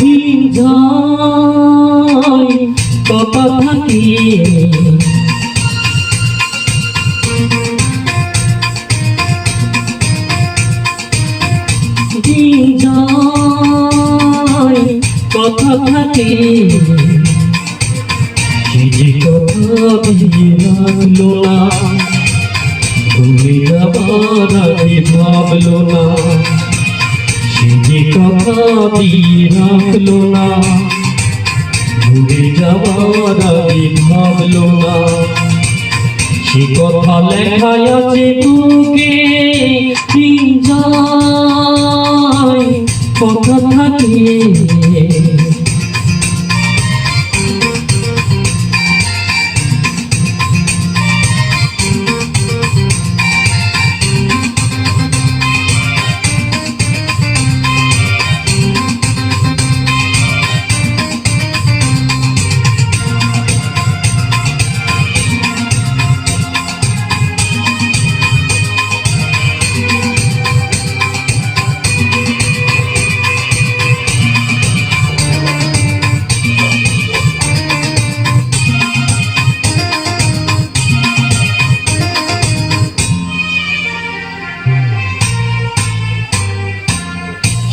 হৃদয় কত থাকিয়ে কথা থাকে। যে কথা ভাবলো না। তুমি আবার ভাবলো কথা দিয়ে রাখল না। ঘুরে যাওয়ার আগে ভাবলো না। সে কথা লেখা আছে বুকে কথা থাকে।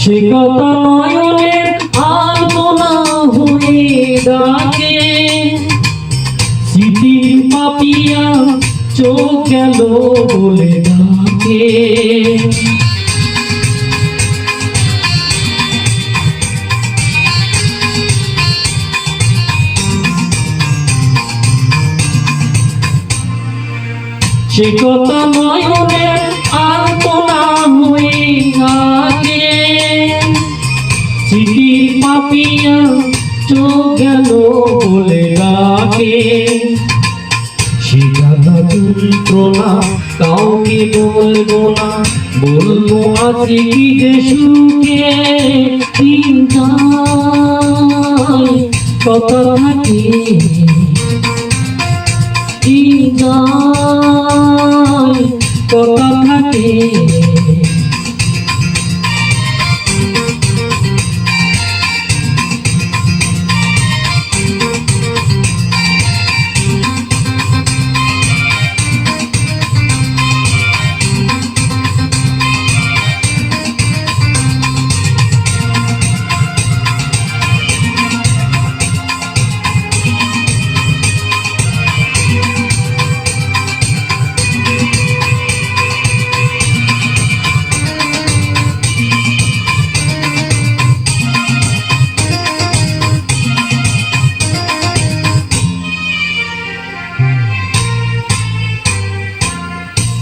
সে কথা নয়নের আলপনা হয়ে ডাকে। স্মৃতির পাপিয়া চোখ গেল বলে ডাকে। সে কথা নয়নের আলপনা হয়ে আগে স্মৃতির পাপিয়া চোখ গেল বলে সে গাদা যন্ত্রণা কাউকে বলব না? বলব আছে কি যে সুখে যায় কথা থাকে।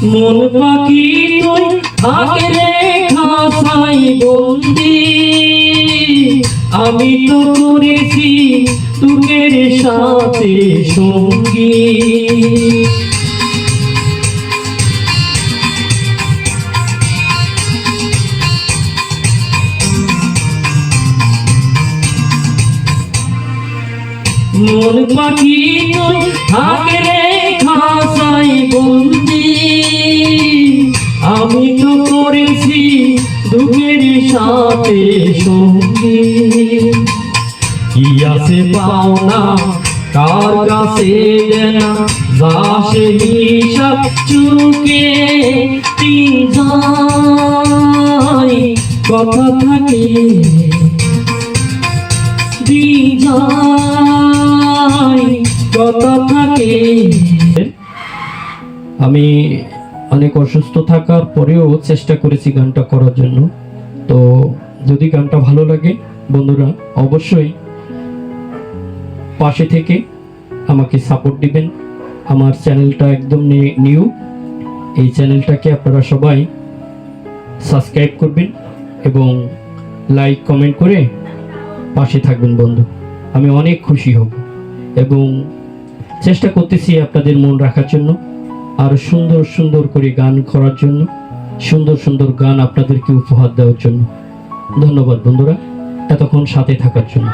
মন পাখি তুই আগে খাসাই বন্দি। আমি তো করেছি তোদের সাথে সঙ্গী। মন পাখি তুই আগে খাসাই বন্দি। আমি তো করেছি দুঃখের সাথে সঙ্গী। কি আছে পাওনা, কার কাছে দেনা যাসে হিসাব চুকে কথা থাকে কত থাকে আমি অনেক অসুস্থ থাকার পরেও চেষ্টা করেছি গানটা করার জন্য। তো যদি গানটা ভালো লাগে, বন্ধুরা, অবশ্যই পাশে থেকে আমাকে সাপোর্ট দিবেন। আমার চ্যানেলটা একদম নিউ। এই চ্যানেলটাকে আপনারা সবাই সাবস্ক্রাইব করবেন এবং লাইক, কমেন্ট করে পাশে থাকবেন, বন্ধু। আমি অনেক খুশি হব এবং চেষ্টা করতেছি আপনাদের মন রাখার জন্য। আরও সুন্দর সুন্দর করে গান করার জন্য, সুন্দর সুন্দর গান আপনাদেরকে উপহার দেওয়ার জন্য। ধন্যবাদ বন্ধুরা, এতক্ষণ সাথে থাকার জন্য।